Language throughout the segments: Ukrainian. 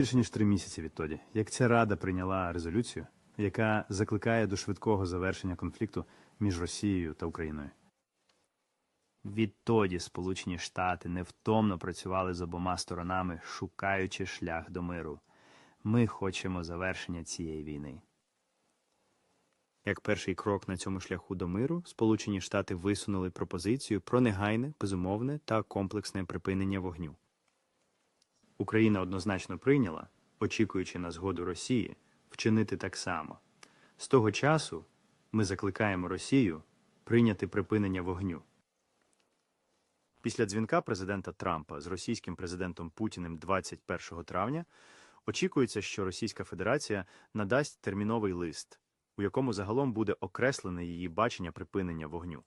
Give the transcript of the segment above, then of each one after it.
Більше ніж три місяці відтоді, як ця рада прийняла резолюцію, яка закликає до швидкого завершення конфлікту між Росією та Україною. Відтоді Сполучені Штати невтомно працювали з обома сторонами, шукаючи шлях до миру. Ми хочемо завершення цієї війни. Як перший крок на цьому шляху до миру, Сполучені Штати висунули пропозицію про негайне, безумовне та комплексне припинення вогню. Україна однозначно прийняла, очікуючи на згоду Росії, вчинити так само. З того часу ми закликаємо Росію прийняти припинення вогню. Після дзвінка президента Трампа з російським президентом Путіним 21 травня очікується, що Російська Федерація надасть терміновий лист, у якому загалом буде окреслене її бачення припинення вогню.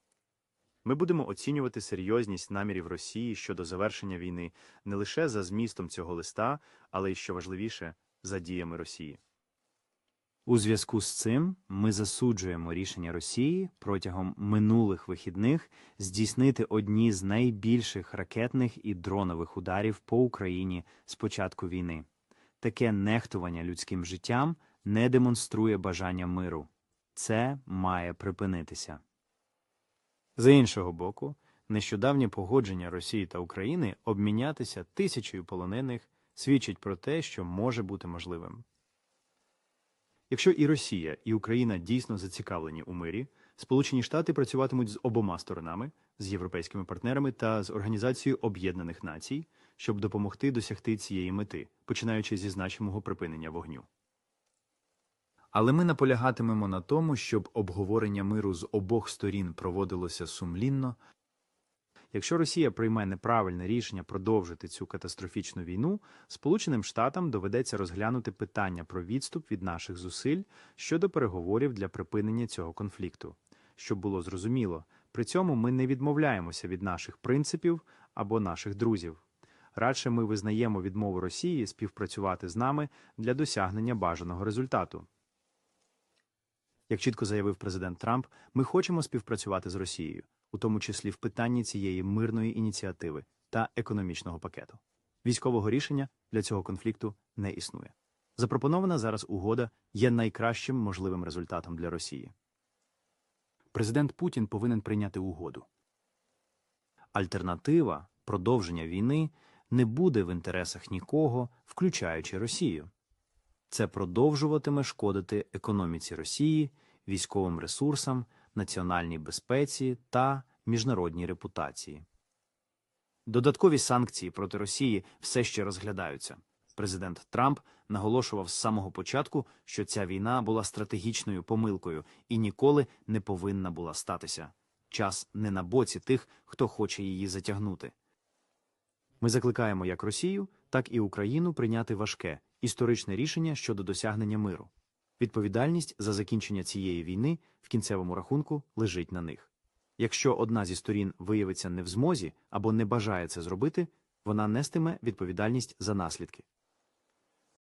Ми будемо оцінювати серйозність намірів Росії щодо завершення війни не лише за змістом цього листа, але й що важливіше за діями Росії. У зв'язку з цим ми засуджуємо рішення Росії протягом минулих вихідних здійснити одні з найбільших ракетних і дронових ударів по Україні з початку війни. Таке нехтування людським життям не демонструє бажання миру. Це має припинитися. З іншого боку, нещодавнє погодження Росії та України обмінятися тисячею полонених свідчить про те, що може бути можливим. Якщо і Росія, і Україна дійсно зацікавлені у мирі, Сполучені Штати працюватимуть з обома сторонами, з європейськими партнерами та з Організацією Об'єднаних Націй, щоб допомогти досягти цієї мети, починаючи зі значимого припинення вогню. Але ми наполягатимемо на тому, щоб обговорення миру з обох сторін проводилося сумлінно. Якщо Росія прийме неправильне рішення продовжити цю катастрофічну війну, Сполученим Штатам доведеться розглянути питання про відступ від наших зусиль щодо переговорів для припинення цього конфлікту. Щоб було зрозуміло, при цьому ми не відмовляємося від наших принципів або наших друзів. Радше ми визнаємо відмову Росії співпрацювати з нами для досягнення бажаного результату. Як чітко заявив президент Трамп, ми хочемо співпрацювати з Росією, у тому числі в питанні цієї мирної ініціативи та економічного пакету. Військового рішення для цього конфлікту не існує. Запропонована зараз угода є найкращим можливим результатом для Росії. Президент Путін повинен прийняти угоду. Альтернатива продовження війни не буде в інтересах нікого, включаючи Росію. Це продовжуватиме шкодити економіці Росії, військовим ресурсам, національній безпеці та міжнародній репутації. Додаткові санкції проти Росії все ще розглядаються. Президент Трамп наголошував з самого початку, що ця війна була стратегічною помилкою і ніколи не повинна була статися. Час не на боці тих, хто хоче її затягнути. Ми закликаємо як Росію, так і Україну прийняти важке історичне рішення щодо досягнення миру. Відповідальність за закінчення цієї війни в кінцевому рахунку лежить на них. Якщо одна зі сторін виявиться не в змозі або не бажає це зробити, вона нестиме відповідальність за наслідки.